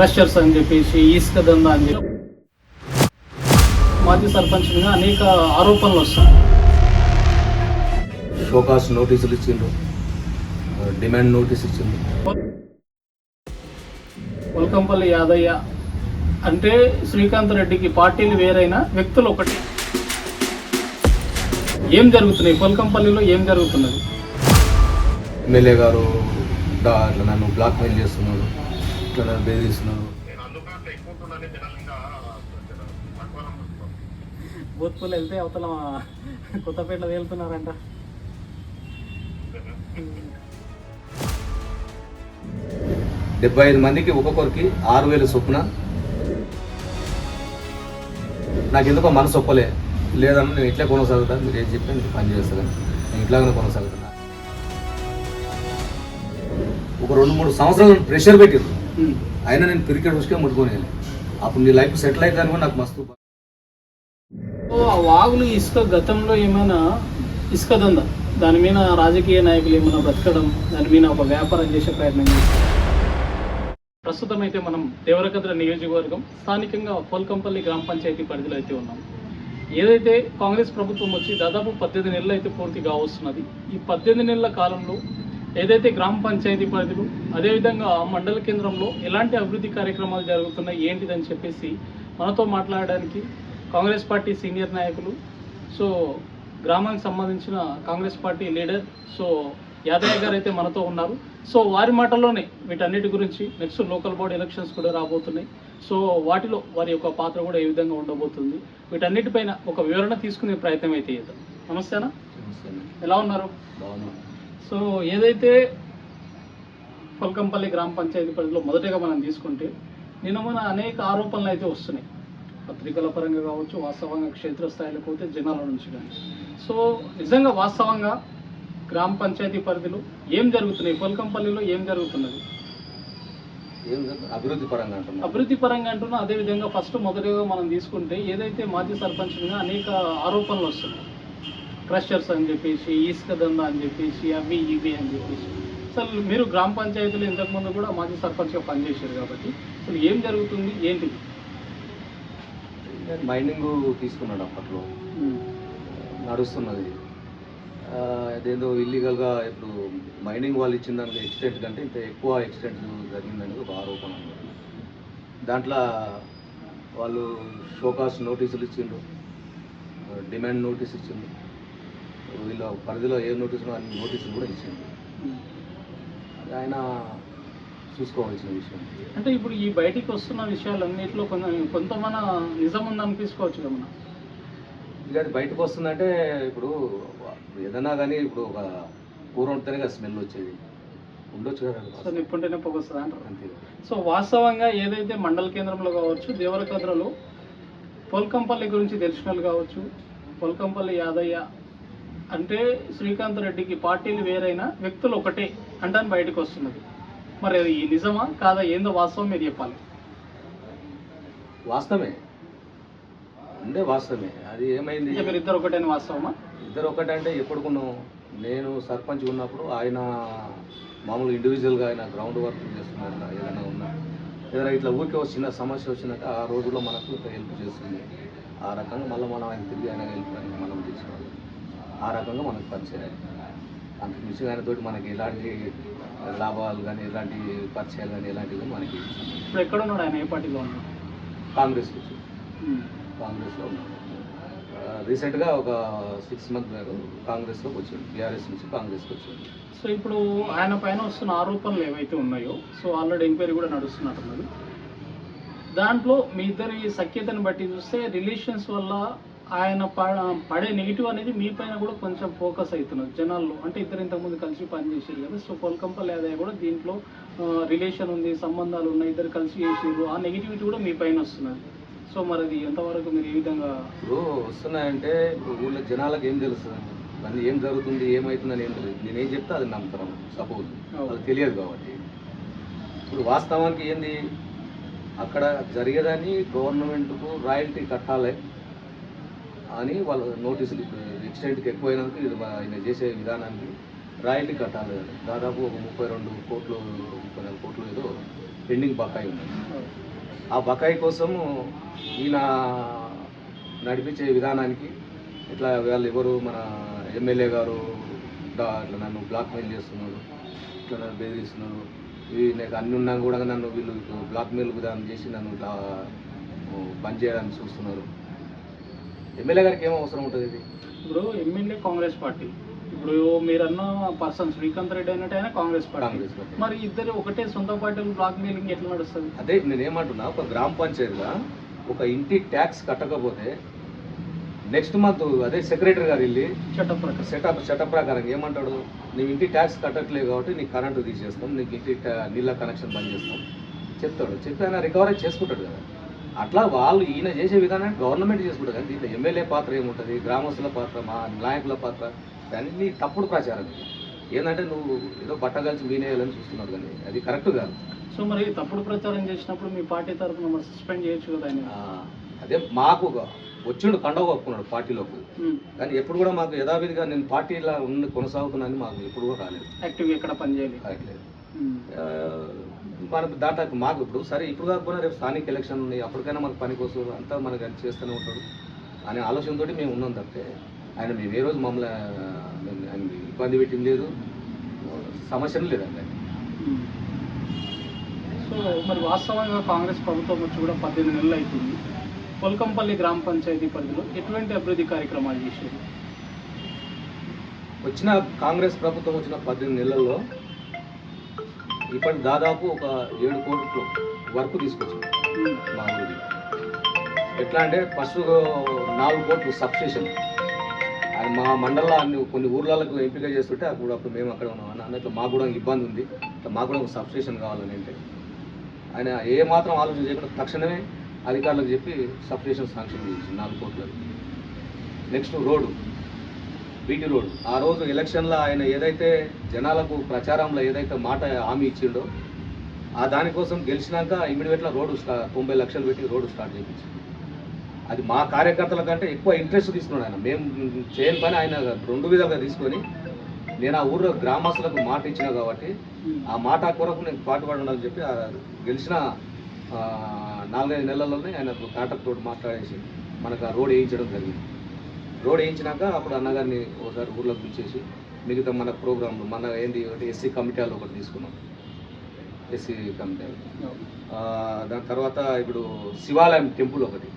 Crushers అని చెప్పేసి ఇసుక దందా అని చెప్పి. మాజీ సర్పంచ్ మీద అనేక ఆరోపణలు వస్తాయి షోకాస్ నోటీసులు ఇచ్చిండ్రు. డిమాండ్ నోటీస్ ఇచ్చిండ్రు. ఉల్కంపల్లి యాదయ్య అంటే శ్రీకాంత్ రెడ్డికి పార్టీలు వేరైన వ్యక్తులు ఒకటి. ఏం జరుగుతున్నాయి? పొలకంపల్లిలో ఏం జరుగుతున్నది? ఎమ్మెల్యే గారు నన్ను బ్లాక్ మెయిల్ చేస్తున్నాడు ఇట్లా వెళ్తే అవతల కొత్తపేటలో వెళ్తున్నారంట డెబ్బై ఐదు మందికి ఒక్కొక్కరికి ఆరు వేలు చొప్పున. నాకు ఎందుకో మనసు ఒప్పలే. లేదన్న నేను ఇట్లా కొనసాగుతా మీరు ఏం చెప్పి నేను పని చేస్తాను నేను ఇట్లాగనే కొనసాగుతున్నా. ఒక రెండు మూడు సంవత్సరాలు ప్రెషర్ పెట్టిరు ఉమ్. అయినా నేను క్రికెట్ ఉసుకే ముట్టుకొని అప్పుడు నీ లైఫ్ సెటిల్ అయితే కూడా నాకు మస్తు సో ఆ వాగులు ఇసుక గతంలో ఏమైనా ఇసుక దందా? దాని మీద రాజకీయ నాయకులు ఏమైనా బ్రతకడం దాని మీద ఒక వ్యాపారం చేసే ప్రయత్నం చేస్తారు ప్రస్తుతం అయితే మనం దేవరకద్ర నియోజకవర్గం స్థానికంగా పోల్కంపల్లి గ్రామ పంచాయతీ పరిధిలో అయితే ఉన్నాం. ఏదైతే కాంగ్రెస్ ప్రభుత్వం వచ్చి దాదాపు పద్దెనిమిది నెలలు అయితే పూర్తిగా వస్తున్నది ఈ పద్దెనిమిది నెలల కాలంలో ఏదైతే గ్రామ పంచాయతీ పరిధిలో అదేవిధంగా మండల కేంద్రంలో ఎలాంటి అభివృద్ధి కార్యక్రమాలు జరుగుతున్నాయి ఏంటిదని చెప్పేసి మనతో మాట్లాడడానికి కాంగ్రెస్ పార్టీ సీనియర్ నాయకులు సో గ్రామానికి సంబంధించిన Congress party leader so Yadaiah గారు అయితే మనతో ఉన్నారు. సో వారి మాటల్లోనే వీటన్నిటి గురించి నెక్స్ట్ లోకల్ బాడీ ఎలక్షన్స్ కూడా రాబోతున్నాయి. సో వాటిలో వారి యొక్క పాత్ర కూడా ఏ విధంగా ఉండబోతుంది వీటన్నిటిపైన ఒక వివరణ తీసుకునే ప్రయత్నం అయితే చేద్దాం. నమస్తేనా? ఎలా ఉన్నారు? బాగున్నా. సో ఏదైతే పొలకంపల్లి గ్రామ పంచాయతీ పరిధిలో మొదటగా మనం తీసుకుంటే నిన్న మన అనేక ఆరోపణలు అయితే వస్తున్నాయి. పత్రికల పరంగా కావచ్చు వాస్తవంగా క్షేత్రస్థాయిలో పోతే జనాల నుంచి కానీ. సో నిజంగా వాస్తవంగా గ్రామ పంచాయతీ పరిధిలో ఏం జరుగుతున్నాయి? పొలకంపల్లిలో ఏం జరుగుతున్నది? అభివృద్ధి పరంగా అంటున్నా అభివృద్ధి పరంగా అంటున్నా అదేవిధంగా ఫస్ట్ మొదటిగా మనం తీసుకుంటే ఏదైతే మాజీ సర్పంచ్ మీద అనేక ఆరోపణలు వస్తున్నాయి. క్రషర్స్ అని చెప్పేసి ఇసుక దందా అని చెప్పేసి అవి ఇవి అని చెప్పేసి. అసలు మీరు గ్రామ పంచాయతీలో ఇంతకుముందు కూడా మాజీ సర్పంచ్గా పనిచేశారు కాబట్టి అసలు ఏం జరుగుతుంది? ఏంటిది మైనింగ్ తీసుకున్నాడు అప్పట్లో. నడుస్తున్నది. అదేందో ఇల్లీగల్గా ఇప్పుడు మైనింగ్ వాళ్ళు ఇచ్చిన దానికి ఎక్స్టెంట్ కంటే ఇంత ఎక్కువ ఎక్స్టెంట్ జరిగిందనేది ఒక ఆరోపణ. దాంట్లో వాళ్ళు షోకాస్ నోటీసులు ఇచ్చిండ్రు. డిమాండ్ నోటీస్ ఇచ్చిండ్రు. వీళ్ళ పరిధిలో ఏ నోటీసులు అన్ని నోటీసులు కూడా ఇచ్చిండ్రు అది ఆయన చూసుకోవాల్సిన విషయం. అంటే ఇప్పుడు ఈ బయటికి వస్తున్న విషయాలన్నింటిలో కొంత కొంత మన నిజం ఉందనిపించుకోవచ్చు కదా మనం? ఇక అది బయటకు వస్తుందంటే ఇప్పుడు ఏదైనా కానీ ఇప్పుడు ఒక కూర ఉంటేనే కదా స్మెల్ వచ్చేది. ఉండొచ్చు కదా సో నిప్పుంటేనే పొగ వస్తుంది అంటారు? అంతే. సో వాస్తవంగా ఏదైతే మండల కేంద్రంలో కావచ్చు దేవరకద్రలో పొల్కంపల్లి గురించి తెలిసిన వాళ్ళు కావచ్చు పొల్కంపల్లి యాదయ్య అంటే శ్రీకాంత్ రెడ్డికి పార్టీలు వేరైన వ్యక్తులు ఒకటే అంటాను బయటకు వస్తున్నది. మరి అది నిజమా కాదా ఏందో వాస్తవం మీరు చెప్పాలి. వాస్తవమే. అంటే వాస్తవమే. అది ఏమైంది? మీరు ఇద్దరు ఒకటేని వాస్తవమా? ఇద్దరు ఒకటంటే ఎప్పుడుకున్నాం నేను సర్పంచ్ ఉన్నప్పుడు ఆయన మామూలు ఇండివిజువల్గా ఆయన గ్రౌండ్ వర్క్ చేస్తున్నాడు నా ఏదైనా ఉన్నా. ఏదైనా ఇట్లా ఊరికే చిన్న సమస్య వచ్చినాక ఆ రోజుల్లో మనకు హెల్ప్ చేస్తుంది. ఆ రకంగా మళ్ళీ మనం ఆయన తిరిగి ఆయన హెల్ప్ మనం తీసుకోవాలి ఆ రకంగా మనకు పరిచయం అంతకు మించి ఆయనతోటి మనకి ఎలాంటి లాభాలు కానీ ఎలాంటి పరిచయాలు కానీ ఎలాంటివి మనకి ఇప్పుడు ఎక్కడ ఉన్నాడు ఆయన? ఏ పార్టీలో ఉన్నాడు? కాంగ్రెస్. కాంగ్రెస్లో ఉన్నాడు. రీసెంట్గా ఒక సిక్స్ మంత్ బ్యాక్ కాంగ్రెస్లోకి వచ్చింది బీఆర్ఎస్ నుంచి కాంగ్రెస్కి వచ్చింది సో ఇప్పుడు ఆయన పైన వస్తున్న ఆరోపణలు ఏవైతే ఉన్నాయో సో ఆల్రెడీ ఎంక్వైరీ కూడా నడుస్తున్నట్టున్నది. దాంట్లో మీ ఇద్దరి సఖ్యతను బట్టి చూస్తే రిలేషన్స్ వల్ల ఆయన పడే నెగిటివ్ అనేది మీ పైన కూడా కొంచెం ఫోకస్ అవుతున్నది. జనాల్లో అంటే ఇద్దరు ఇంతకుముందు కలిసి పనిచేసారు కదా. సో పొలకంపల్లి ఆదాయ కూడా దీంట్లో రిలేషన్ ఉంది సంబంధాలు ఉన్నాయి ఇద్దరు కలిసి చేసారు ఆ నెగిటివిటీ కూడా మీ పైన వస్తున్నది. సో మరి అది ఎంతవరకు మీరు ఏ విధంగా ఇప్పుడు వస్తున్నాయంటే ఊళ్ళో జనాలకు ఏం తెలుస్తుంది మళ్ళీ ఏం జరుగుతుంది ఏమవుతుందని ఏం తెలియదు. నేనేం చెప్తే అది నమ్ముతాను సపోజ్ అది తెలియదు కాబట్టి. ఇప్పుడు వాస్తవానికి ఏంది? అక్కడ జరిగేదాన్ని గవర్నమెంట్కు రాయల్టీ కట్టాలి. అని వాళ్ళ నోటీసులు ఎక్స్టెంట్కి ఎక్కువైనందుకు ఇది ఆయన చేసే విధానానికి రాయల్టీ కట్టాలి దాదాపు ఒక ముప్పై రెండు కోట్లు ముప్పై నాలుగు కోట్లు ఏదో పెండింగ్ బకాయి ఉన్నది ఆ బకాయి కోసం ఈయన నడిపించే విధానానికి ఇట్లా వాళ్ళు ఎవరు మన ఎమ్మెల్యే గారు ఇట్లా నన్ను బ్లాక్మెయిల్ చేస్తున్నారు ఇట్లా నన్ను బెదిరిస్తున్నారు. ఇవి నాకు అన్ని ఉన్నా కూడా నన్ను వీళ్ళు బ్లాక్మెయిల్ విధానం చేసి నన్ను ఇట్లా బంద్ చేయడానికి చూస్తున్నారు. ఎమ్మెల్యే గారికి ఏం అవసరం ఉంటుంది ఇది? ఇప్పుడు ఎమ్మెల్యే కాంగ్రెస్ పార్టీ. ఇప్పుడు మీరన్న పర్సన్ శ్రీకాంత్ రెడ్డి అన్నట్టు ఆయన కాంగ్రెస్ పార్టీ. కాంగ్రెస్ పార్టీ. మరి ఇద్దరు ఒకటే సొంత పార్టీలు బ్లాక్ మెయిలింగ్ ఎట్లా నడుస్తుంది? అదే నేను ఏమంటున్నా ఒక గ్రామ పంచాయతీగా ఒక ఇంటి ట్యాక్స్ కట్టకపోతే నెక్స్ట్ మంత్ అదే సెక్రటరీ గారు వెళ్ళి చట్ట ప్రకారం. సెటప్ సెటప్ ప్రకారం ఏమంటాడు? నీ ఇంటి ట్యాక్స్ కట్టట్లేదు కాబట్టి నీకు కరెంటు తీసేస్తాం నీకు ఇంటి నీళ్ళ కనెక్షన్ బంద్ చేస్తాం. చెప్తాడు. చెప్తే ఆయన రికవరీ చేసుకుంటాడు కదా. అట్లా వాళ్ళు ఈయన చేసే విధానాన్ని గవర్నమెంట్ చేసుకుంటారు కానీ దీంట్లో ఎమ్మెల్యే పాత్ర ఏముంటుంది గ్రామస్తుల పాత్ర మా నాయకుల పాత్ర అన్ని తప్పుడు ప్రచారం ఏంటంటే నువ్వు ఏదో బట్టగలిసి మీనేయాలని చూస్తున్నాడు కానీ అది కరెక్ట్ కాదు. సో మరి తప్పుడు ప్రచారం చేసినప్పుడు మీ పార్టీ తరఫున మరి సస్పెండ్ చేయొచ్చు కదా అదే మాకు వచ్చిండు కండవ కప్పుకున్నాడు పార్టీలోకి. కానీ ఎప్పుడు కూడా మాకు యథావిధిగా నేను పార్టీలో ఉండి కొనసాగుతున్నాను మాకు ఎప్పుడు కూడా రాలేదు. యాక్టివ్గా ఎక్కడ పనిచేయాలి రావట్లేదు. ఉమ్. ఆ, మనకు దాంట్లో మాకు ఇప్పుడు. సరే ఇప్పుడు కాకపోయినా రేపు స్థానిక ఎలక్షన్ ఉన్నాయి అప్పటికైనా మనకు పనికి వస్తుంది అంతా మనకు అది చేస్తూనే ఉంటాడు. అనే ఆలోచనతోటి మేము ఉన్నాం తప్పితే ఆయన మేము ఏ రోజు మమ్మల్ని ఆయన ఇబ్బంది పెట్టింది లేదు. సమస్యలు లేదండి. సో మరి వాస్తవంగా కాంగ్రెస్ ప్రభుత్వం వచ్చి కూడా పద్దెనిమిది నెలలు అవుతుంది కొల్కంపల్లి గ్రామ పంచాయతీ పరిధిలో ఎటువంటి అభివృద్ధి కార్యక్రమాలు చేశారు? వచ్చిన కాంగ్రెస్ ప్రభుత్వం వచ్చిన పద్దెనిమిది నెలల్లో ఇప్పటి దాదాపు ఒక ఏడు కోట్లు వర్క్ తీసుకొచ్చింది మా ఊరికి ఎట్లా అంటే ఫస్ట్ నాలుగు కోట్లు సబ్స్టేషన్. అది మా మండలాన్ని అన్ని కొన్ని ఊర్లకు ఎంపిక చేస్తుంటే అప్పుడు అప్పుడు మేము అక్కడ ఉన్నాం. అన్న అన్నట్లు మాకు కూడా ఇబ్బంది ఉంది. మాకు కూడా ఒక సబ్స్టేషన్ కావాలని అంటే. ఆయన ఏ మాత్రం ఆలోచన చేయకుండా తక్షణమే అధికారులకు చెప్పి సబ్స్టేషన్ శాంక్షన్ చేసి నాలుగు కోట్లది. Next road. బీటీ రోడ్ ఆ రోజు ఎలక్షన్లో ఆయన ఏదైతే జనాలకు ప్రచారంలో ఏదైతే మాట హామీ ఇచ్చిండో ఆ దానికోసం గెలిచినాక ఇమీడియట్గా రోడ్డు స్టా తొంభై లక్షలు పెట్టి రోడ్డు స్టార్ట్ చేయించాం అది మా కార్యకర్తల కంటే ఎక్కువ ఇంట్రెస్ట్ తీసుకున్నాడు ఆయన. మేము చేయని పని ఆయన రెండు విధాలుగా తీసుకొని నేను ఆ ఊర్లో గ్రామస్తులకు మాట ఇచ్చిన కాబట్టి ఆ మాట కొరకు నేను పాటుపడి ఉండాలని చెప్పి గెలిచిన నాలుగైదు నెలల్లోనే ఆయన కాంట్రాక్ట్ తోటి మాట్లాడేసి మనకు ఆ రోడ్ వేయించడం జరిగింది. రోడ్ వేయించినాక అప్పుడు అన్నగారిని ఒకసారి ఊర్లోకి పిలిచేసి మిగతా మన ప్రోగ్రాంలు మన ఏంటి ఒకటి ఎస్సీ కమిటీలు ఒకటి తీసుకున్నాం. ఎస్సీ కమిటీ దాని తర్వాత ఇప్పుడు శివాలయం టెంపుల్ ఒకటి.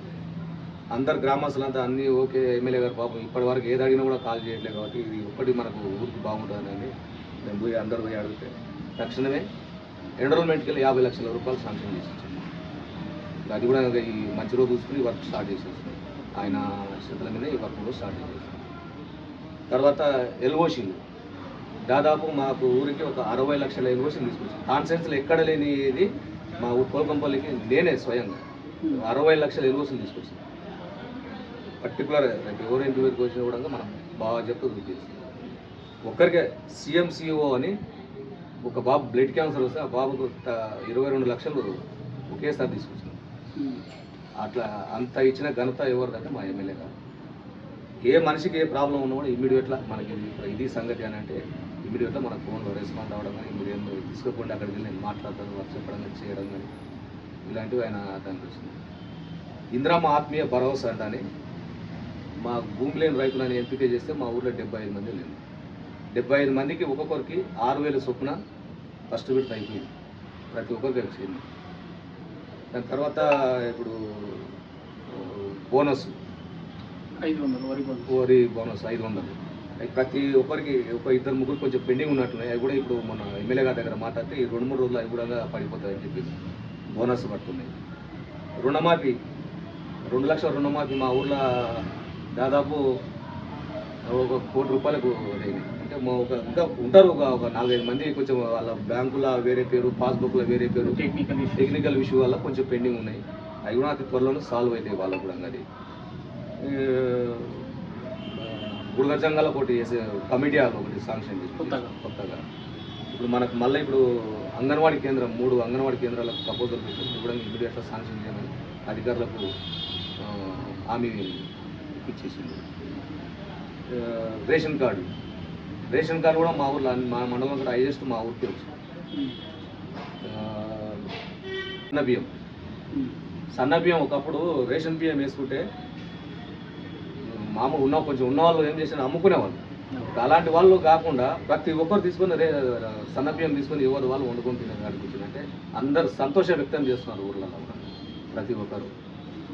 అందరు గ్రామస్తులంతా అన్నీ ఓకే ఎమ్మెల్యే గారు పాపం ఇప్పటి వరకు ఏది అడిగినా కూడా కాల్ చేయట్లేదు కాబట్టి ఇది ఒక్కటి మనకు ఊరికి బాగుంటుందని మేము పోయి అందరు పోయి అడిగితే తక్షణమే ఎన్రోల్మెంట్కి వెళ్ళి యాభై లక్షల రూపాయలు శాంక్షన్ చేసి అది కూడా ఈ మంచి రోజు చూసుకుని వర్క్ స్టార్ట్ చేసేస్తాం ఆయన చేతుల మీద ఈ వర్క్ కూడా స్టార్ట్ చేసేస్తాం తర్వాత ఎల్ఓషింగ్ దాదాపు మాకు ఊరికి ఒక అరవై లక్షల ఎల్ఓషింగ్ తీసుకొచ్చాం కాన్సెన్స్లో ఎక్కడ లేనిది మా ఊరు కోల్కంపల్లికి నేనే స్వయంగా అరవై లక్షల ఎల్ఓసీలు తీసుకొచ్చాం పర్టికులర్ రేపు ఎవరు ఇంటి దగ్గరికి వచ్చినా కూడా మనం బాగా చెప్తూ చూపించాం ఒక్కరికే సీఎం సిఓ అని ఒక బాబు బ్లడ్ క్యాన్సర్ వస్తే ఆ బాబుకు ఇరవై రెండు లక్షలు ఒకేసారి తీసుకొచ్చినాం. ఉమ్. అట్లా అంత ఇచ్చిన ఘనత ఎవరిదంటే మా ఎమ్మెల్యే గారు. ఏ మనిషికి ఏ ప్రాబ్లం ఉన్నా కూడా ఇమీడియట్లా మనకి ఇది సంగతి అని అంటే ఇమీడియట్గా మన ఫోన్లో రెస్పాండ్ అవ్వడం కానీ మీరు తీసుకోకుండా అక్కడికి వెళ్ళి నేను మాట్లాడతాను వర్క్ చెప్పడం కానీ చేయడం కానీ ఇలాంటివి ఆయన దానికి వచ్చింది ఇందిరామ ఆత్మీయ భరోసా అంటని మా భూమి లేని రైతులని ఎంపిక చేస్తే మా ఊర్లో డెబ్బై ఐదు మంది లేదు డెబ్బై ఐదు మందికి ఒక్కొక్కరికి ఆరు వేల చొప్పున ఫస్ట్ విడత అయిపోయింది. ప్రతి ఒక్కరికి వచ్చింది దాని తర్వాత ఇప్పుడు బోనస్. ఐదు వందలు వరి బోనస్. వరి బోనస్ ఐదు వందలు. ప్రతి ఒక్కరికి ఒక ఇద్దరు ముగ్గురు కొంచెం పెండింగ్ ఉన్నట్టున్నాయి. అవి కూడా ఇప్పుడు మన ఎమ్మెల్యే గారి దగ్గర మాట్లాడితే ఈ రెండు మూడు రోజులు అవి కూడా పడిపోతాయని చెప్పి బోనస్ పడుతున్నాయి. రుణమాఫీ రెండు లక్షల రుణమాఫీ మా ఊర్లో దాదాపు ఒక కోటి రూపాయలకు అంటే మా ఒక ఇంకా ఉంటారు ఒక ఒక నాలుగైదు మంది కొంచెం వాళ్ళ బ్యాంకుల వేరే పేరు పాస్బుక్లో వేరే పేరు టెక్నికల్ టెక్నికల్ ఇష్యూ వల్ల కొంచెం పెండింగ్ ఉన్నాయి. అవి కూడా అతి త్వరలోనే సాల్వ్ అవుతాయి వాళ్ళకు కూడా అది గుడిగ జంగాల ఒకటి వేసే కమిటీ ఒకటి శాంక్షన్ చేసి కొత్తగా. కొత్తగా. ఇప్పుడు మనకు మళ్ళీ ఇప్పుడు అంగన్వాడీ కేంద్రం మూడు అంగన్వాడీ కేంద్రాలకు ప్రపోజల్ పెట్టి కూడా ఇమీడియట్గా శాంక్షన్ చేయమని అధికారులకు హామీ ఇచ్చేసింది రేషన్ కార్డు. రేషన్ కార్డు కూడా మా ఊర్లో మా మండలం కూడా హైయెస్ట్ మా ఊరికి వచ్చింది. బియ్యం. ఉమ్. సన్న బియ్యం ఒకప్పుడు రేషన్ బియ్యం వేసుకుంటే మామూలు ఉన్న కొంచెం ఉన్న వాళ్ళు ఏం చేసిన అమ్ముకునేవాళ్ళు. అలాంటి వాళ్ళు కాకుండా ప్రతి ఒక్కరు తీసుకొని రే సన్న బియ్యం తీసుకొని ఎవరు వాళ్ళు వండుకొని తినే వచ్చిందంటే అందరు సంతోషం వ్యక్తం చేస్తున్నారు ఊర్లలో కూడా ప్రతి ఒక్కరు.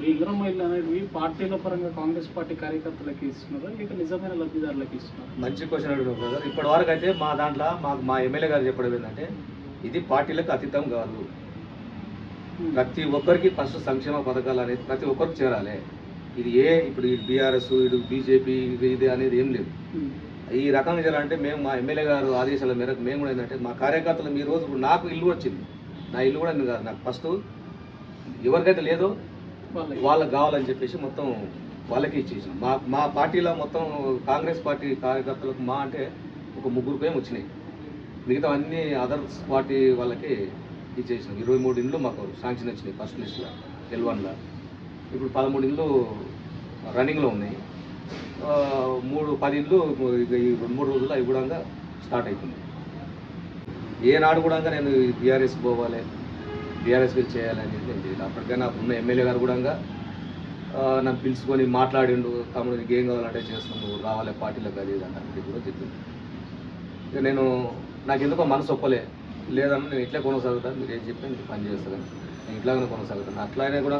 ఈ ఇంద్రమ్మ ఇల్లు అనేవి పార్టీల పరంగా కాంగ్రెస్ పార్టీ కార్యకర్తలకి ఇస్తున్నారా? లేక నిజమైన లబ్ధిదారులకి ఇస్తున్నారా? మంచి క్వశ్చన్ అడిగినారు బ్రదర్ ఇప్పటి వరకు అయితే మా దాంట్లో మాకు మా ఎమ్మెల్యే గారు చెప్పడం ఏంటంటే ఇది పార్టీలకు అతీతం కాదు. ప్రతి ఒక్కరికి ఫస్ట్ సంక్షేమ పథకాలు అనేది ప్రతి ఒక్కరికి చేరాలి. ఇది ఏ ఇప్పుడు బీఆర్ఎస్ ఇటు బీజేపీ ఇది ఇది అనేది ఏం లేదు. ఉమ్. ఈ రకంగా చేయాలంటే మేము మా ఎమ్మెల్యే గారు ఆదేశాల మేరకు మేము కూడా ఏంటంటే మా కార్యకర్తలు మీ రోజు ఇప్పుడు నాకు ఇల్లు వచ్చింది. నా ఇల్లు కూడా కాదు నాకు ఫస్ట్ ఎవరికైతే లేదో వాళ్ళకి. కావాలని చెప్పేసి మొత్తం వాళ్ళకి ఇచ్చేసాం మా మా పార్టీలో మొత్తం కాంగ్రెస్ పార్టీ కార్యకర్తలకు మా అంటే ఒక ముగ్గురు పేరు వచ్చినాయి. మిగతా అన్ని అదర్స్ పార్టీ వాళ్ళకి ఇచ్చేసినాం ఇరవై మూడు ఇండ్లు మాకు శాంక్షన్ వచ్చినాయి ఫస్ట్ లిస్ట్లో ఎల్ వన్లో ఇప్పుడు పదమూడు ఇండ్లు రన్నింగ్లో ఉన్నాయి. మూడు పది ఇండ్లు ఈ రెండు మూడు రోజుల్లో అవి కూడా స్టార్ట్ అవుతుంది ఏనాడు కూడా నేను బీఆర్ఎస్ పోవాలి బీఆర్ఎస్కి చేయాలని చెప్పి నేను చేయలేదు అప్పటికైనా ఉన్న ఎమ్మెల్యే గారు కూడా నన్ను పిలుచుకొని మాట్లాడిండు తమ్ముడు నీకు ఏం కావాలంటే చేస్తున్నావు నువ్వు రావాలి పార్టీలకు అది ఇది అంటే కూడా చెప్పింది ఇక నేను నాకు ఎందుకో మనసు ఒప్పలే. లేదన్న నేను ఇట్లే కొనసాగుతాను మీరు ఏం చెప్పి నేను పని చేస్తాను నేను ఇట్లాగనే కొనసాగుతాను. అట్లానే కూడా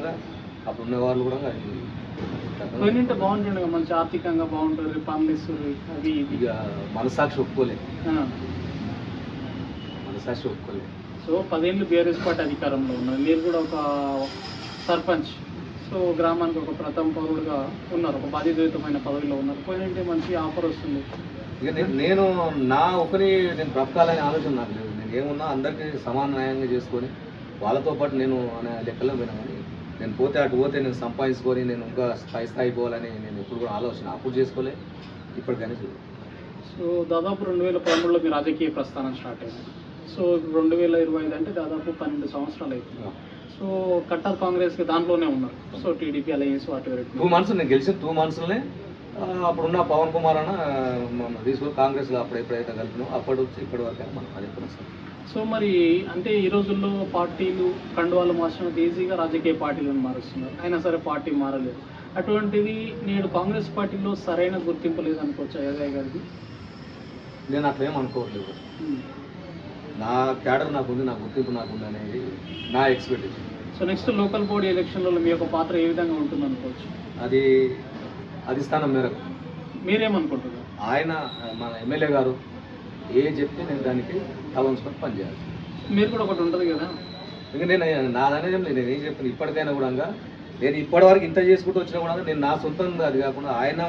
అప్పుడు ఉన్న వాళ్ళు కూడా పోయినంటే బాగుంటుండే కదా, మంచి ఆర్థికంగా బాగుంటుంది ఇవి ఇక మనసాక్షి ఒప్పుకోలే. మనసాక్షి ఒప్పుకోలే సో పదేళ్ళు బీఆర్ఎస్ పార్టీ అధికారంలో ఉన్నారు మీరు కూడా ఒక సర్పంచ్. సో గ్రామానికి ఒక ప్రథమ పౌరుడుగా ఉన్నారు ఒక బాధ్యతాయుతమైన పదవిలో ఉన్నారు. పోయినంటే మంచి ఆఫర్ వస్తుంది. ఇక నేను నా ఒకరి నేను బ్రతకాలనే ఆలోచన నాకు లేదు. ఏమున్నా అందరికీ సమాన న్యాయంగా చేసుకొని వాళ్ళతో పాటు నేను అనే లెక్కలో పోయినా కానీ నేను పోతే అటు పోతే నేను సంపాదించుకొని నేను ఇంకా స్థాయి స్థాయి పోవాలని నేను ఎప్పుడు కూడా ఆలోచన అప్పుడు చేసుకోలే ఇప్పటికైనా చూడు సో దాదాపు రెండు వేల పదమూడులో మీ రాజకీయ ప్రస్థానం స్టార్ట్ అయింది. సో రెండు వేల ఇరవై ఐదు అంటే దాదాపు పన్నెండు సంవత్సరాలు అవుతుంది సో కట్టర్ కాంగ్రెస్కి దాంట్లోనే ఉన్నారు. సో టీడీపీ అలయన్స్ వాటి టూ మంత్స్ నేను గెలిచిన టూ మంత్స్లోనే అప్పుడున్న పవన్ కుమార్ అన్న మన తీసుకొని కాంగ్రెస్లో అప్పుడు ఎప్పుడైతే కలిపినాం. అప్పటి వచ్చి ఇప్పటి వరకు మనం అదే కొనసాగుతుంది సో మరి అంటే ఈ రోజుల్లో పార్టీలు కండువాలు మార్చినంత ఈజీగా రాజకీయ పార్టీలను మారుస్తున్నారు. అయినా సరే పార్టీ మారలేదు. అటువంటిది నేడు కాంగ్రెస్ పార్టీలో సరైన గుర్తింపు లేదనుకోవచ్చు అయ్యగారి గారికి? నేను అట్లా అనుకోవట్లేదు. నా క్యాడర్ నాకు ఉంది నా గుర్తింపు నాకు ఉంది అనేది నా expectation. So next local body ఎలక్షన్లలో మీ యొక్క పాత్ర ఏ విధంగా ఉంటుంది అనుకోవచ్చు అది అధిష్టానం మేరకు. మీరేమనుకుంటున్నారు? ఆయన మన ఎమ్మెల్యే గారు ఏ చెప్తే నేను దానికి తల ఉంచుకొని పనిచేయాలి. మీరు కూడా ఒకటి ఉంటుంది కదా? ఇంకా నేను నాదనేది ఏం లేదు. నేను ఏం చెప్తాను ఇప్పటికైనా కూడా నేను ఇప్పటివరకు ఇంత చేసుకుంటూ వచ్చినా కూడా నేను నా సొంతంగా అది కాకుండా ఆయన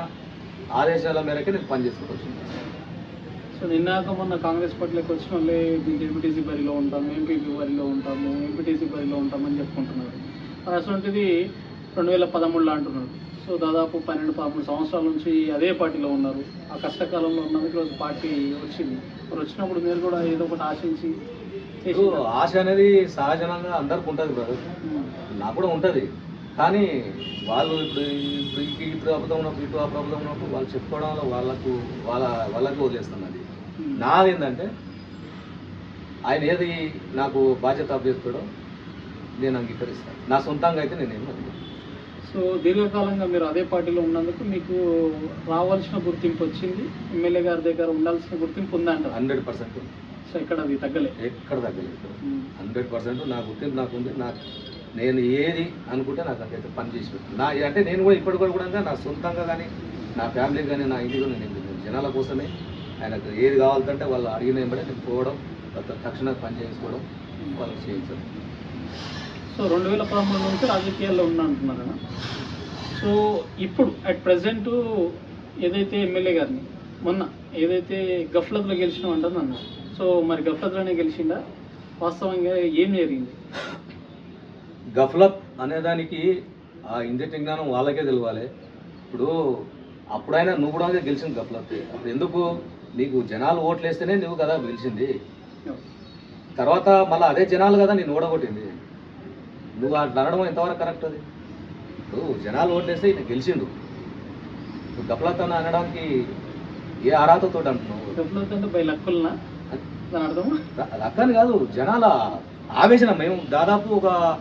ఆదేశాల మేరకే నేను పని చేసుకుంటూ వచ్చింది సో నిన్నాక మొన్న కాంగ్రెస్ పార్టీలోకి వచ్చిన వాళ్ళే జెడ్పీటీసీ బరిలో ఉంటాము ఎంపీపీ బరిలో ఉంటాము ఎంపీటీసీ బరిలో ఉంటామని చెప్పుకుంటున్నారు. అటువంటిది రెండు వేల పదమూడులో అంటున్నారు. సో దాదాపు పన్నెండు పదమూడు సంవత్సరాల నుంచి అదే పార్టీలో ఉన్నారు. ఆ కష్టకాలంలో ఉన్నందుకు ఈరోజు పార్టీ వచ్చింది. మరి వచ్చినప్పుడు మీరు కూడా ఏదో ఒకటి ఆశించి ఇప్పుడు ఆశ అనేది సహజంగా అందరికి ఉంటుంది బ్రదర్ నాకు కూడా ఉంటుంది. కానీ వాళ్ళు ఇప్పుడు ఇప్పుడు ప్రభుత్వం ఉన్నప్పుడు ఇటు ఆ ప్రభుత్వం ఉన్నప్పుడు వాళ్ళు చెప్పుకోవడంలో వాళ్ళకు వాళ్ళ వాళ్ళకి వదిలేస్తుంది అది. నాది ఏంటంటే ఆయన ఏది నాకు బాధ్యత అభ్యర్థుడో నేను అంగీకరిస్తాను. నా సొంతంగా అయితే నేనేం అడిగాను. సో దీర్ఘకాలంగా మీరు అదే పార్టీలో ఉన్నందుకు మీకు రావాల్సిన గుర్తింపు వచ్చింది. ఎమ్మెల్యే గారి దగ్గర ఉండాల్సిన గుర్తింపు ఉందంటారు హండ్రెడ్ పర్సెంట్. సో ఇక్కడ అది తగ్గలే? ఎక్కడ తగ్గలేదు హండ్రెడ్ పర్సెంట్ నా గుర్తింపు నాకు ఉంది. నాకు నేను ఏది అనుకుంటే నాకు అదైతే పని చేసి నా అంటే నేను కూడా ఇప్పటి కూడా కూడా నా సొంతంగా కానీ నా ఫ్యామిలీకి కానీ నా ఇంటికి నేను జనాల కోసమే ఆయనకు ఏది కావాలంటే వాళ్ళు అడిగిన వెంబడే నేను పోవడం తక్షణ పని చేసుకోవడం వాళ్ళకి చేయించడం. సో రెండు వేల పదమూడు నుంచి రాజకీయాల్లో ఉన్నా అంటున్నారు సో ఇప్పుడు అట్ ప్రజెంట్ ఏదైతే ఎమ్మెల్యే గారిని మొన్న ఏదైతే గఫ్లత్లో గెలిచినాం అంటుంది అన్నారు సో మరి గఫ్లత్లోనే గెలిచిందా వాస్తవంగా ఏం జరిగింది? గఫ్లత్ అనేదానికి ఆ ఇంజటి జ్ఞానం వాళ్ళకే తెలియాలి ఇప్పుడు అప్పుడైనా నువ్వు కూడా గెలిచింది గఫ్లత్ అప్పుడు ఎందుకు? నీకు జనాలు ఓట్లు వేస్తేనే నువ్వు కదా గెలిచింది. తర్వాత మళ్ళీ అదే జనాలు కదా నేను ఓడగొట్టింది. నువ్వు అట్లా అనడం ఎంతవరకు కరెక్ట్ అది? ఇప్పుడు జనాలు ఓట్లేస్తే ఈయన గెలిచిండు. నువ్వు గఫ్లత్ అని అనడానికి ఏ అర్హతతో అంటున్నావు? రక్కని కాదు జనాల ఆవేశన. మేము దాదాపు ఒక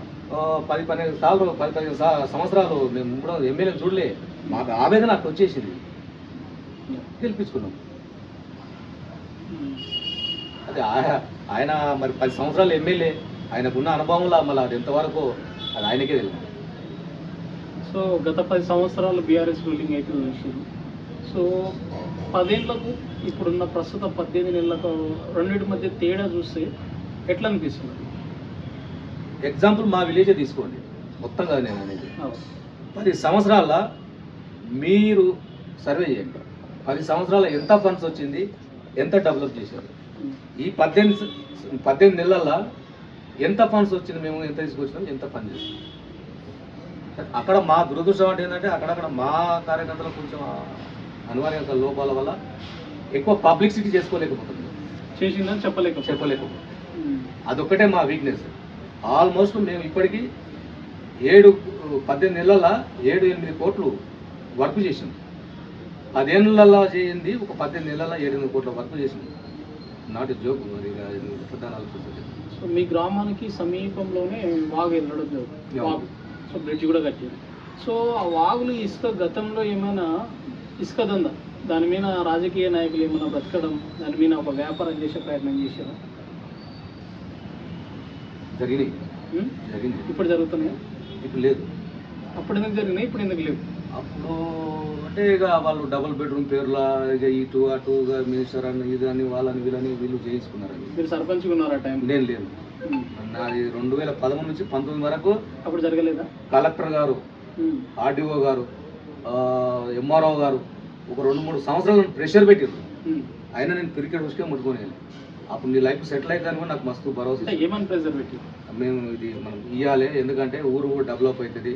పది పన్నెండు సార్లు పది పదిహేను సంవత్సరాలు మేము కూడా ఎమ్మెల్యే చూడలే. మాకు ఆవేదన అట్లా వచ్చేసింది. గెలిపించుకున్నాం. అదే ఆయ- ఆయన మరి పది సంవత్సరాలు ఎమ్మెల్యే. ఆయనకున్న అనుభవంలో మళ్ళీ అది ఎంతవరకు అది ఆయనకే తెలియదు. సో గత పది సంవత్సరాలు బీఆర్ఎస్ రూలింగ్ అయితే చూసారు సో పదేళ్ళకు ఇప్పుడున్న ప్రస్తుత పద్దెనిమిది నెలలకు రెండింటి మధ్య తేడా చూస్తే ఎట్లా అనిపిస్తుంది? ఎగ్జాంపుల్ మా విలేజే తీసుకోండి. మొత్తం కాదు నేను అనేది. పది సంవత్సరాల మీరు సర్వే చేయండి. పది సంవత్సరాల ఎంత ఫండ్స్ వచ్చింది ఎంత డెవలప్ చేశారు. ఈ పద్దెనిమిది పద్దెనిమిది నెలల్లో ఎంత ఫండ్స్ వచ్చింది మేము ఎంత తీసుకొచ్చినాం ఎంత పని చేస్తాం అక్కడ మా దురదృష్టం అంటే ఏంటంటే అక్కడక్కడ మా కార్యకర్తలు కొంచెం అనివార్య లోపాల వల్ల ఎక్కువ పబ్లిసిటీ చేసుకోలేకపోతుంది చేసిందని చెప్పలేకపోతే చెప్పలేకపోతుంది అదొక్కటే మా వీక్నెస్. ఆల్మోస్ట్ మేము ఇప్పటికీ ఏడు పద్దెనిమిది నెలల ఏడు ఎనిమిది కోట్లు వర్క్ చేసాం పదేళ్ళల్లో చేయింది ఒక పద్దెనిమిది నెలల ఏడు ఎనిమిది కోట్ల వర్క్ చేసింది నాట్ జోక్ మరి దాని ఆలోచించాలి? సో మీ గ్రామానికి సమీపంలోనే వాగు వెళ్ళడం జరుగుతుంది. వాగు. సో బ్రిడ్జ్ కూడా కట్టారు. సో ఆ వాగులు ఇసుక గతంలో ఏమైనా ఇసుక దంద దాని మీద రాజకీయ నాయకులు ఏమైనా బ్రతకడం దాని మీద ఒక వ్యాపారం చేసే ప్రయత్నం చేశారు? జరిగినాయి? జరిగింది ఇప్పుడు జరుగుతున్నాయి? ఇప్పుడు లేదు. అప్పుడు ఎందుకు జరిగినాయి? ఇప్పుడు ఎందుకు లేవు? అప్పుడు అంటే ఇక వాళ్ళు డబుల్ బెడ్రూమ్ పేర్ల ఇక ఇటు అటు మినిస్టర్ అని ఇది అని వాళ్ళని వీళ్ళని వీళ్ళు చేయించుకున్నారని మీరు సర్పంచ్గా ఉన్నారు ఆ టైం నేను లేను. నాది రెండు వేల పదమూడు నుంచి పంతొమ్మిది వరకు అప్పుడు జరగలేదా? కలెక్టర్ గారు. ఆర్డీఓ గారు ఎంఆర్ఓ గారు ఒక రెండు మూడు సంవత్సరాలు ప్రెషర్ పెట్టారు. అయినా నేను క్రికెట్ ఉసుకే ముట్టుకొని అప్పుడు నీ లైఫ్ సెటిల్ అయితే అని కూడా నాకు మస్తు భరోసా ఏమని ప్రెజర్ పెట్టి మేము ఇది మనం ఇవ్వాలి ఎందుకంటే ఊరు డెవలప్ అవుతుంది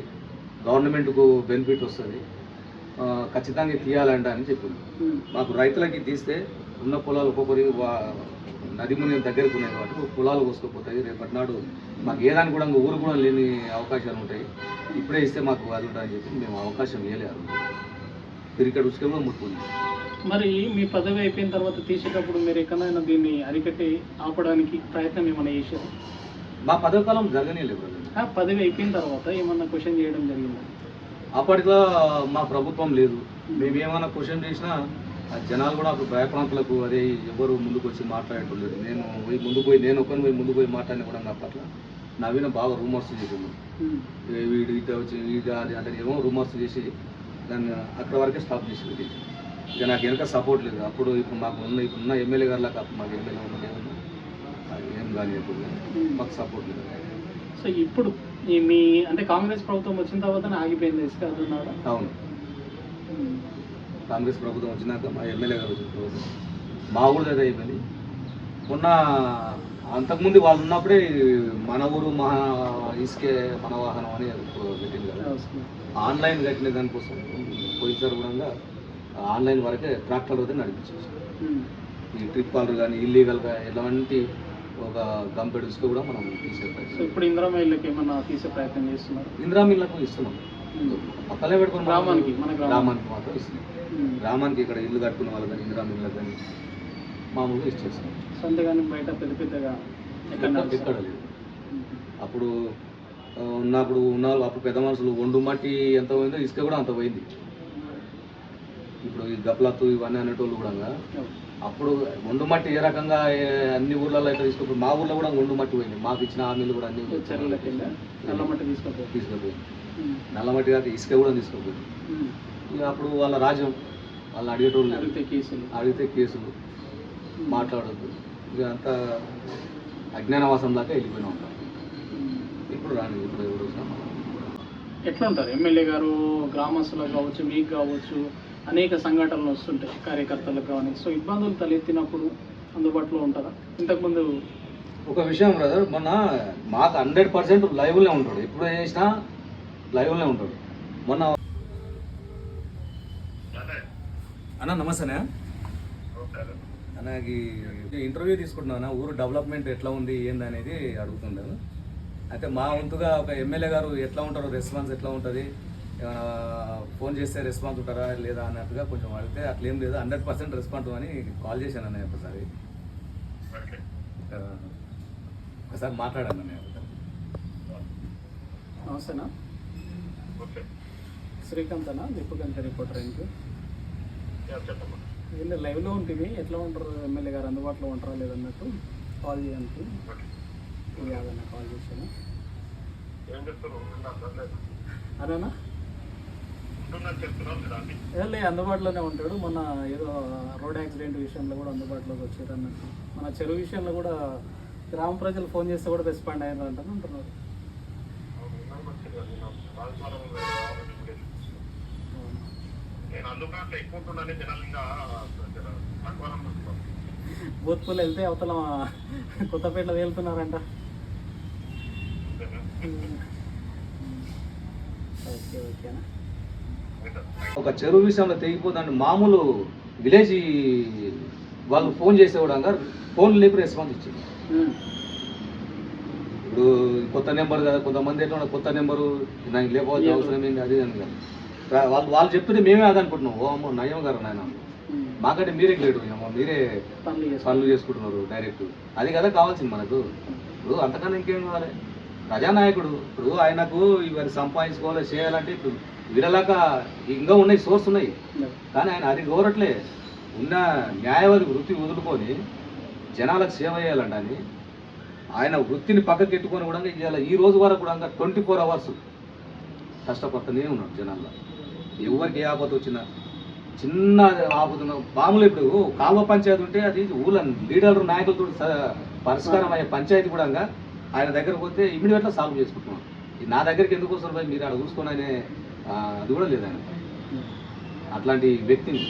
గవర్నమెంట్కు బెనిఫిట్ వస్తుంది. ఖచ్చితంగా తీయాలంట అని చెప్పింది. మాకు రైతులకి తీస్తే ఉన్న పొలాలు ఒక్కొక్కరి నది ముందు దగ్గరకు ఉన్నాయి కాబట్టి పొలాలు కోసుకుపోతాయి. రేపటి నాడు మాకు ఏదానికి కూడా ఇంకా ఊరు కూడా లేని అవకాశాలు ఉంటాయి. ఇప్పుడే ఇస్తే మాకు అది ఉంటుంది అని చెప్పి మేము అవకాశం ఇవ్వలేదు క్రికెట్ ఉసుకే కూడా ముట్టుకుంది. మరి మీ పదవి అయిపోయిన తర్వాత తీసేటప్పుడు మీరు ఎక్కడైనా దీన్ని అరికట్టి ఆపడానికి ప్రయత్నం ఏమైనా చేశారు? మా పదవి కాలం జరగనే లేదు ఆ పదవి అయిపోయిన తర్వాత ఏమన్నా క్వశ్చన్ చేయడం జరిగిందా? అప్పట్లో మా ప్రభుత్వం లేదు. మేము ఏమైనా క్వశ్చన్ చేసినా ఆ జనాలు కూడా అప్పుడు భయప్రాంతులకు అదే ఎవరు ముందుకు వచ్చి మాట్లాడేటలేదు నేను పోయి ముందుకు పోయి నేను ఒకరిని పోయి ముందుకు పోయి మాట్లాడిన కూడా అప్పట్లో నవీన బాగా రూమర్స్ చేసిండు. ఏ వీడు ఇట వచ్చి ఇది అది అంటే ఏమో రూమర్స్ చేసి దాన్ని అక్కడ వరకే స్టాప్ చేసింది ఇక నాకు వెనక సపోర్ట్ లేదు. అప్పుడు ఇప్పుడు మాకు ఉన్న ఇప్పుడు ఉన్న ఎమ్మెల్యే గారు మాకు ఎమ్మెల్యే ఉన్న ఏమన్నా అది ఏం కానీ ఇప్పుడు మాకు సపోర్ట్ లేదు. సో ఇప్పుడు మీ అంటే కాంగ్రెస్ ప్రభుత్వం వచ్చిన తర్వాత ఆగిపోయింది ఇసుక అవును. కాంగ్రెస్ ప్రభుత్వం వచ్చినాక మా ఎమ్మెల్యే గారు వచ్చిన ప్రభుత్వం మా ఊరు అయిపోయింది. మొన్న అంతకుముందు వాళ్ళు ఉన్నప్పుడే మన ఊరు మా ఇసుకే మన వాహనం అని ఇప్పుడు పెట్టింది కదా. ఆన్లైన్ కట్టిన దానికోసం పోయినసారి కూడా ఆన్లైన్ వరకే ట్రాక్టర్ అయితే నడిపించేసి ఈ ట్రిప్ కాలర్ కానీ ఇల్లీగల్గా ఎలాంటి ఒక గంపెడు ఇసుక కూడా మనం తీసే ప్రయత్నం ఇప్పుడు ఇందిరా ఇళ్ళకి ఏమన్నా తీసే ప్రయత్నం చేస్తున్నారు? ఇందిరా మిల్లకు ఇస్తున్నాం. పక్కనే పెట్టుకుని గ్రామానికి, మన గ్రామానికి. మాత్రం ఇస్తున్నాం. గ్రామానికి ఇక్కడ ఇల్లు కట్టుకున్న వాళ్ళు కానీ ఇందిరా మిల్లకు కానీ మామూలుగా ఇచ్చేస్తాం. సొంతగానే బయట పెద్ద పెద్దగా ఎక్కడ లేదు. అప్పుడు ఉన్నప్పుడు ఉన్న వాళ్ళు అప్పుడు పెద్ద మనుషులు ఒండు మట్టి ఎంత పోయిందో ఇసుక కూడా అంత పోయింది. ఇప్పుడు ఈ గప్లత్తు ఇవన్నీ అనేటోళ్ళు కూడా అప్పుడు ఒండు మట్టి ఏ రకంగా అన్ని ఊర్లలో అయితే తీసుకుపోయి మా ఊర్లో కూడా ఒండు మట్టి పోయింది. మాకు ఇచ్చిన హామీలు కూడా అన్ని చెరువుల కింద నల్ల మట్టి తీసుకోపోయి తీసుకుపోయింది. నల్ల మట్టి కాక ఇసుక కూడా తీసుకుపోయింది. ఇక అప్పుడు వాళ్ళ రాజ్యం వాళ్ళు అడిగేటోళ్ళు. అడిగితే కేసులు. అడిగితే కేసులు. మాట్లాడద్దు. ఇక అంతా అజ్ఞానవాసం దాకా వెళ్ళిపోయినా ఉంటాం ఇప్పుడు రాని ఇప్పుడు ఎవరు ఎట్లా ఉంటారు? ఎమ్మెల్యే గారు గ్రామస్తులకు కావచ్చు మీకు కావచ్చు అనేక సంఘటనలు వస్తుంటాయి కార్యకర్తలకు కానీ సో ఇబ్బందులు తలెత్తినప్పుడు అందుబాటులో ఉంటారా? ఇంతకుముందు ఒక విషయం బ్రదర్ మొన్న మాకు హండ్రెడ్ పర్సెంట్ లైవ్లే ఉంటాడు. ఎప్పుడు ఏం చేసినా లైవ్లే ఉంటాడు. మొన్న అన్న నమస్తేనే అన్నకి ఇంటర్వ్యూ తీసుకుంటున్నా ఊరు డెవలప్మెంట్ ఎట్లా ఉంది ఏంది అనేది అడుగుతుంటాను అయితే మా వంతుగా ఒక ఎమ్మెల్యే గారు ఎట్లా ఉంటారు రెస్పాన్స్ ఎట్లా ఉంటుంది ఏమైనా ఫోన్ చేస్తే రెస్పాన్స్ ఉంటారా లేదా అన్నట్టుగా కొంచెం అడిగితే అట్లేం లేదు హండ్రెడ్ పర్సెంట్ రెస్పాన్స్ అని కాల్ చేశాను అన్న ఒకసారి. ఒకసారి మాట్లాడాను నేను నమస్తేనా శ్రీకాంత్ అన్న దిప్పుగంత రిపోర్టర్ ఏంటి ఏంటి లైవ్లో ఉంటుంది ఎట్లా ఉంటారు ఎమ్మెల్యే గారు? అందుబాటులో ఉంటారా లేదన్నట్టు కాల్ చేయడానికి? కాల్ చేశాను. అదేనా ఏ లే అందుబాటులోనే ఉంటాడు. మన ఏదో రోడ్ యాక్సిడెంట్ విషయంలో కూడా అందుబాటులోకి వచ్చారు అన్నట్టు. మన చెరువు విషయంలో కూడా గ్రామ ప్రజలు ఫోన్ చేస్తే కూడా రెస్పాండ్ అయ్యారు అంటారు అంటున్నారు. తక్కువ నమ్ముతున్నాను. బూత్పూలు వెళ్తే అవతల కొత్తపేటలో వెళ్తున్నారంట ఓకే ఓకేనా? ఒక చెరువు విషయంలో తెగిపోతుందంటే మామూలు విలేజ్ వాళ్ళు ఫోన్ చేసేవాడు ఫోన్ లేపు రెస్పాన్స్ ఇచ్చింది ఇప్పుడు కొత్త నెంబర్ కదా కొంతమంది ఎట్లా ఉన్నారు, కొత్త నెంబరు నాకు లేకపోతే అవసరం ఏంది? అది అని కాదు. వాళ్ళు వాళ్ళు చెప్తుంటే మేమే అది అనుకుంటున్నాం. ఓ అమ్మో నయం గారు నాయన? మాకంటే మీరే లేడు. అమ్మో మీరే పనులు చేసుకుంటున్నారు డైరెక్ట్. అది కదా కావాల్సింది మనకు. ఇప్పుడు అంతకన్నా ఇంకేం కావాలి? ప్రజానాయకుడు. ఇప్పుడు ఆయనకు ఇవన్నీ సంపాదించుకోవాలి చేయాలంటే ఇప్పుడు వీళ్ళలాక ఇంకా ఉన్నాయి సోర్స్ ఉన్నాయి. కానీ ఆయన అది కోరట్లే ఉన్న న్యాయవాది వృత్తి వదులుకొని జనాలకు సేవ చేయాలంట అని ఆయన వృత్తిని పక్కకి ఎట్టుకొని కూడా ఇవాళ ఈ రోజు వరకు కూడా ట్వంటీ ఫోర్ అవర్స్ కష్టపడుతూనే ఉన్నాడు జనాల్లో. ఎవరికి ఏ ఆపద వచ్చినా చిన్న ఆపద మామూలు ఇప్పుడు కాలువ పంచాయతీ ఉంటే అది ఊళ్ళ లీడర్లు నాయకులతో పరిష్కారం అయ్యే పంచాయతీ కూడా ఆయన దగ్గరకు పోతే ఇమీడియట్గా సాల్వ్ చేసుకుంటున్నాం. నా దగ్గరికి ఎందుకు వస్తారు మీరు అక్కడ చూసుకొని అది కూడా లేదు ఆయన అట్లాంటి వ్యక్తిని